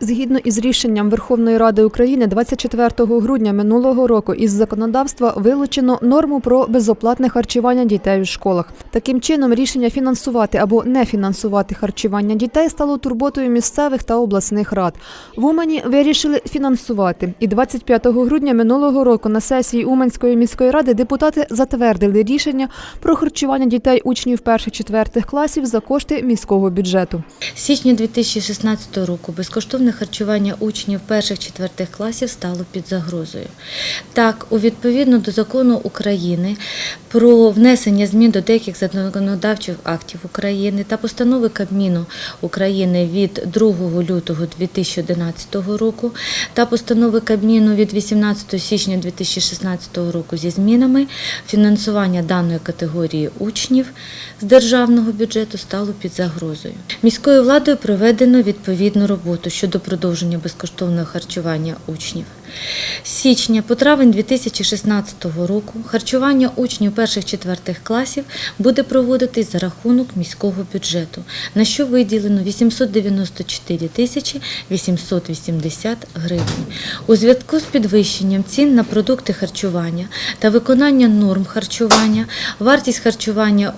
Згідно із рішенням Верховної Ради України 24 грудня минулого року із законодавства вилучено норму про безоплатне харчування дітей у школах. Таким чином, рішення фінансувати або не фінансувати харчування дітей стало турботою місцевих та обласних рад. В Умані вирішили фінансувати. І 25 грудня минулого року на сесії Уманської міської ради депутати затвердили рішення про харчування дітей учнів перших-четвертих класів за кошти міського бюджету. З січня 2016 року безкоштовне харчування учнів перших-четвертих класів стало під загрозою. Так, у відповідно до закону України про внесення змін до деяких законодавчих актів України та постанови Кабміну України від 2 лютого 2011 року та постанови Кабміну від 18 січня 2016 року зі змінами фінансування даної категорії учнів з державного бюджету стало під загрозою. Міською владою проведено відповідну роботу щодо продовження безкоштовного харчування учнів. З січня по травень 2016 року харчування учнів перших-четвертих класів буде проводитись за рахунок міського бюджету, на що виділено 894 тисячі 880 гривень. У зв'язку з підвищенням цін на продукти харчування та виконання норм харчування, вартість харчування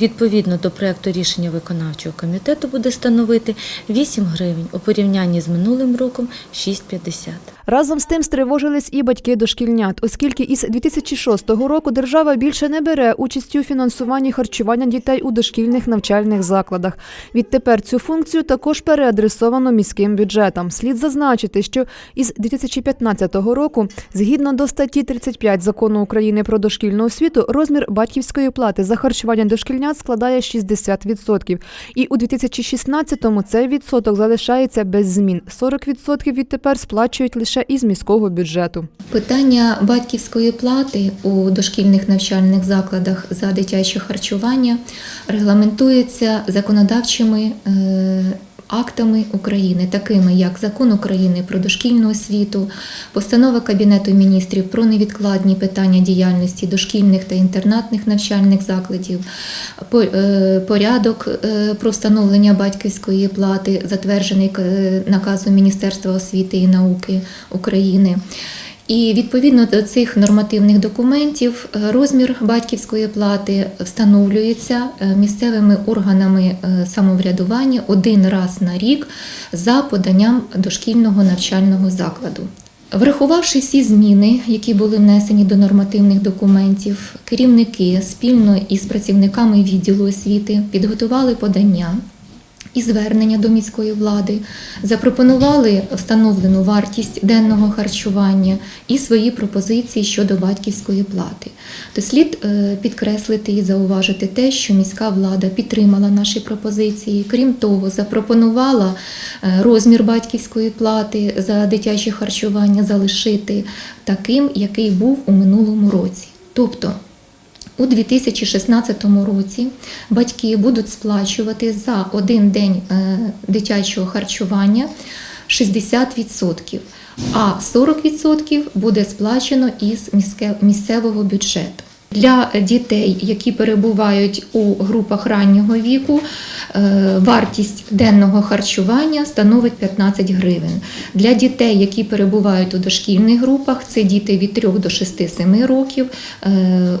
Відповідно до проекту рішення виконавчого комітету буде становити 8 гривень у порівнянні з минулим роком 6,50. Разом з тим стривожились і батьки дошкільнят, оскільки із 2006 року держава більше не бере участі у фінансуванні харчування дітей у дошкільних навчальних закладах. Відтепер цю функцію також переадресовано міським бюджетам. Слід зазначити, що із 2015 року, згідно до статті 35 закону України про дошкільну освіту, розмір батьківської плати за харчування дошкільнят складає 60%. І у 2016-му цей відсоток залишається без змін. 40% відтепер сплачують лише із міського бюджету. Питання батьківської плати у дошкільних навчальних закладах за дитяче харчування регламентується законодавчими е, актами України, такими як Закон України про дошкільну освіту, Постанова Кабінету міністрів про невідкладні питання діяльності дошкільних та інтернатних навчальних закладів, е, порядок е, про встановлення батьківської плати, затверджений е, наказом Міністерства освіти і науки України. І відповідно до цих нормативних документів е, розмір батьківської плати встановлюється е, місцевими органами е, самоврядування один раз на рік за поданням дошкільного навчального закладу. Врахувавши всі зміни, які були внесені до нормативних документів, керівники спільно із працівниками відділу освіти підготували подання і звернення до міської влади, запропонували встановлену вартість денного харчування і свої пропозиції щодо батьківської плати. То слід е, підкреслити і зауважити те, що міська влада підтримала наші пропозиції. Крім того, запропонувала е, розмір батьківської плати за дитяче харчування залишити таким, який був у минулому році. Тобто у 2016 році батьки будуть сплачувати за один день е, дитячого харчування 60%, а 40% буде сплачено із місцевого бюджету. Для дітей, які перебувають у групах раннього віку, е, вартість денного харчування становить 15 гривень. Для дітей, які перебувають у дошкільних групах, це діти від 3 до 6-7 років, е,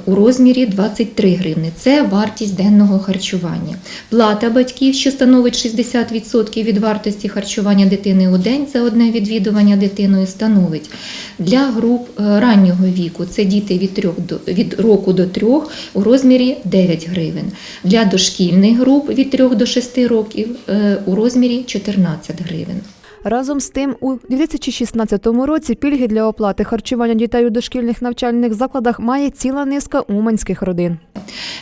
у розмірі 23 гривни. Це вартість денного харчування. Плата батьків, що становить 60% від вартості харчування дитини у день за одне відвідування дитиною, становить для груп е, раннього віку, це діти від 3 до від року до 3 у розмірі 9 гривень. Для дошкільних груп від 3 до 6 років е, у розмірі 14 гривень. Разом з тим, у 2016 році пільги для оплати харчування дітей у дошкільних навчальних закладах має ціла низка уманських родин.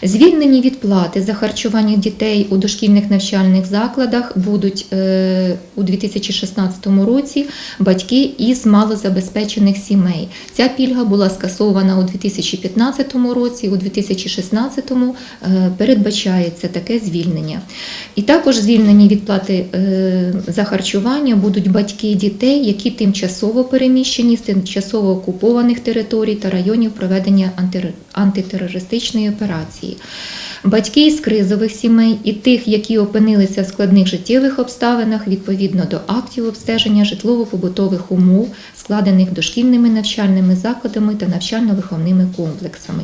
Звільнені від плати за харчування дітей у дошкільних навчальних закладах будуть е, у 2016 році батьки із малозабезпечених сімей. Ця пільга була скасована у 2015 році, у 2016 е, передбачається таке звільнення. І також звільнені від плати е, за харчування будуть будуть батьки дітей, які тимчасово переміщені з тимчасово окупованих територій та районів проведення антитерористичної операції. Батьки із кризових сімей і тих, які опинилися в складних життєвих обставинах відповідно до актів обстеження житлово-побутових умов, складених дошкільними навчальними закладами та навчально-виховними комплексами.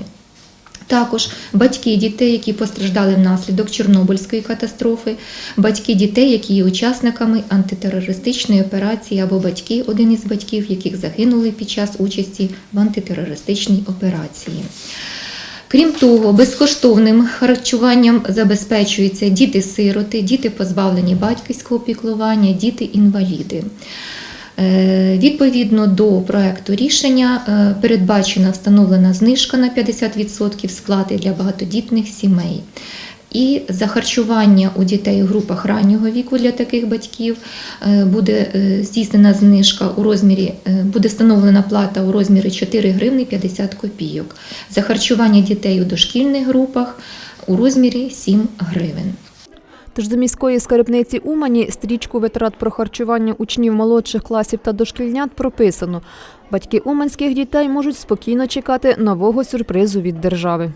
Також батьки дітей, які постраждали внаслідок Чорнобильської катастрофи, батьки дітей, які є учасниками антитерористичної операції, або батьки, один із батьків, яких загинули під час участі в антитерористичній операції. Крім того, безкоштовним харчуванням забезпечуються діти-сироти, діти позбавлені батьківського піклування, діти-інваліди. Е, Відповідно до проекту рішення е, передбачена встановлена знижка на 50% сплати для багатодітних сімей. І за харчування у дітей у групах раннього віку для таких батьків е, буде здійснена знижка у розмірі, буде встановлена плата у розмірі 4 гривни 50 копійок. За харчування дітей у дошкільних групах у розмірі 7 гривень. Тож до міської скарбниці Умані стрічку витрат про харчування учнів молодших класів та дошкільнят прописано. Батьки уманських дітей можуть спокійно чекати нового сюрпризу від держави.